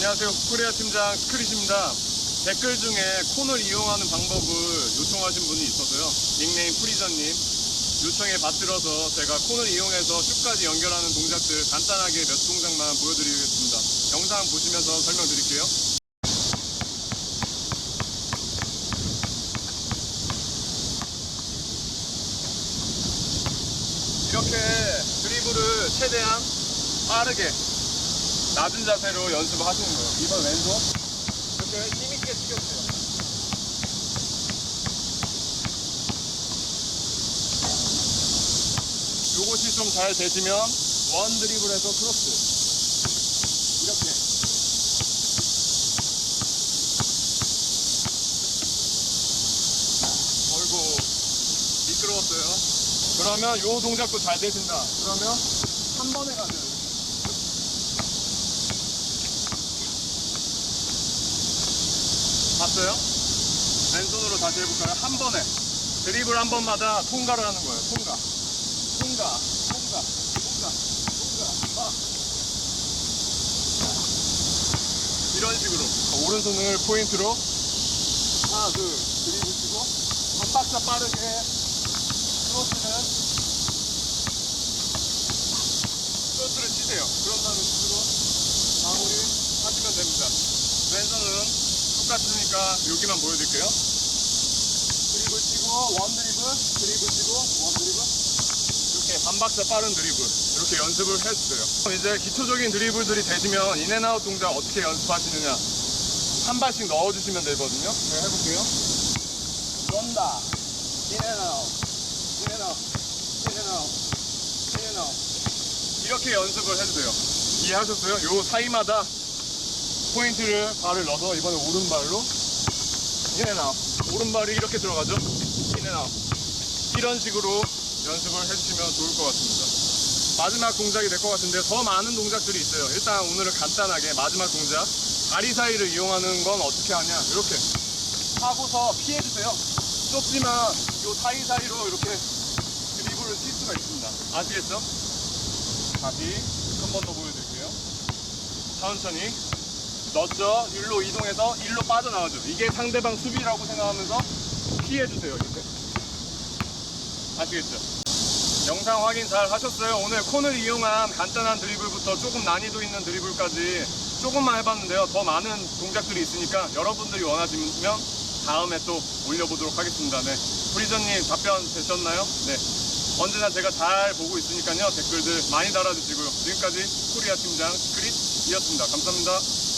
안녕하세요. 코리아 팀장 스크릿입니다. 댓글 중에 콘을 이용하는 방법을 요청하신 분이 있어서요. 닉네임 프리저님 요청에 받들어서 제가 콘을 이용해서 슛까지 연결하는 동작들 간단하게 몇 동작만 보여드리겠습니다. 영상 보시면서 설명드릴게요. 이렇게 드리블을 최대한 빠르게 낮은 자세로 연습을 하시는 거예요. 이번 왼손 이렇게 힘있게 튀겨주세요. 요것이 좀 잘 되시면 원 드리블에서 크로스 이렇게 어이구 미끄러웠어요. 그러면 요 동작도 잘 되신다. 그러면 한 번에 가세요. 봤어요? 왼손으로 다시 해볼까요? 한 번에 드리블 한 번마다 통과를 하는 거예요. 통과, 통과, 통과, 통과, 통과. 막. 이런 식으로 오른손을 포인트로 하나, 둘 드리블 치고 한 박자 빠르게 크로스는 크로스를 치세요. 그런 다음에 스스로 마무리 하시면 됩니다. 왼손은 똑같으니까 여기만 보여드릴게요. 드리블 치고 원 드리블, 드리블 치고 원 드리블. 이렇게 반 박자 빠른 드리블 이렇게 연습을 해주세요. 이제 기초적인 드리블들이 되시면 인앤아웃 동작 어떻게 연습하시느냐 한 발씩 넣어주시면 되거든요. 제가 해볼게요. 런다, 인앤아웃, 인앤아웃, 인앤아웃, 인앤아웃. 이렇게 연습을 해주세요. 이해하셨어요? 요 사이마다 포인트를 발을 넣어서 이번에 오른발로 인앤아웃 오른발이 이렇게 들어가죠? 인앤아웃 이런 식으로 연습을 해주시면 좋을 것 같습니다. 마지막 동작이 될 것 같은데 더 많은 동작들이 있어요. 일단 오늘은 간단하게 마지막 동작. 다리 사이를 이용하는 건 어떻게 하냐? 이렇게 하고서 피해주세요. 좁지만 요 사이사이로 이렇게 드리블을 칠 수가 있습니다. 아시겠죠? 다시 한 번 더 보여드릴게요. 천천히 넣었죠. 일로 이동해서 일로 빠져나가죠. 이게 상대방 수비라고 생각하면서 피해주세요. 이렇게. 아시겠죠? 영상 확인 잘 하셨어요. 오늘 콘을 이용한 간단한 드리블부터 조금 난이도 있는 드리블까지 조금만 해봤는데요. 더 많은 동작들이 있으니까 여러분들이 원하시면 다음에 또 올려보도록 하겠습니다. 네. 프리저님 답변 되셨나요? 네. 언제나 제가 잘 보고 있으니까요. 댓글들 많이 달아주시고요. 지금까지 코리아 팀장 스크릿이었습니다. 감사합니다.